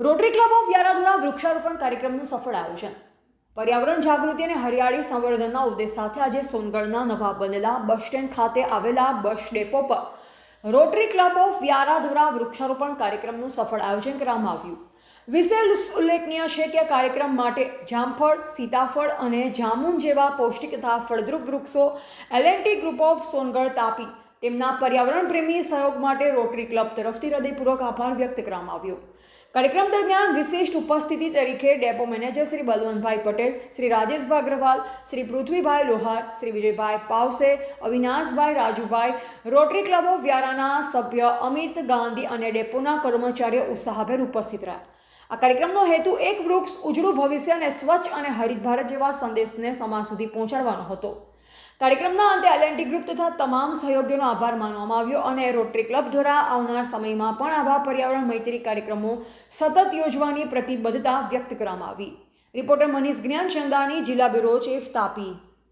Rotary club of Vyara વૃક્ષારોપણ કાર્યક્રમનું સફળ આયોજન. પર્યાવરણ જાગૃતિ અને હરિયાળી સંવર્ધનના ઉદ્દેશ સાથે આજે સોનગઢના નવા બનેલા બસ સ્ટેન્ડ ખાતે આવેલા બસ ડેપો પર રોટરી ક્લબ ઓફ વ્યારા વૃક્ષારોપણ કાર્યક્રમનું સફળ આયોજન કરવામાં આવ્યું. વિશેષ ઉલ્લેખનીય છે કે કાર્યક્રમ માટે જામફળ, સીતાફળ અને જામુન જેવા પૌષ્ટિક તથા ફળદ્રુપ વૃક્ષો L N T group of Songadh Tapi તેમના પર્યાવરણ પ્રેમી સહયોગ માટે રોટરી ક્લબ તરફથી હૃદયપૂર્વક આભાર વ્યક્ત કરવામાં આવ્યો. કાર્યક્રમ દરમિયાન વિશિષ્ટ ઉપસ્થિતિ તરીકે depot manager Shri Balvantbhai Patel, Shri Rajeshbhai Agrawal, Shri Pruthvibhai Lohar, Shri Vijaybhai Pavse, Avinashbhai Rajubhai, Rotary Club of વ્યારાના સભ્ય અમિત ગાંધી અને ડેપોના કર્મચારીઓ ઉત્સાહભેર ઉપસ્થિત રહ્યા. આ કાર્યક્રમનો હેતુ એક વૃક્ષ ઉજળું ભવિષ્ય અને સ્વચ્છ અને હરિત ભારત જેવા સંદેશને સમાજ સુધી પહોંચાડવાનો હતો. કાર્યક્રમના અંતે એલએનટી ગ્રુપ તથા તમામ સહયોગીઓનો આભાર માનવામાં આવ્યો અને રોટરી ક્લબ દ્વારા આવનાર સમયમાં પણ આવા પર્યાવરણ મૈત્રી કાર્યક્રમો સતત યોજવાની પ્રતિબદ્ધતા વ્યક્ત કરવામાં આવી. રિપોર્ટર મનીષ જ્ઞાનચંદાની જિલ્લા બ્યુરો ચીફ તાપી.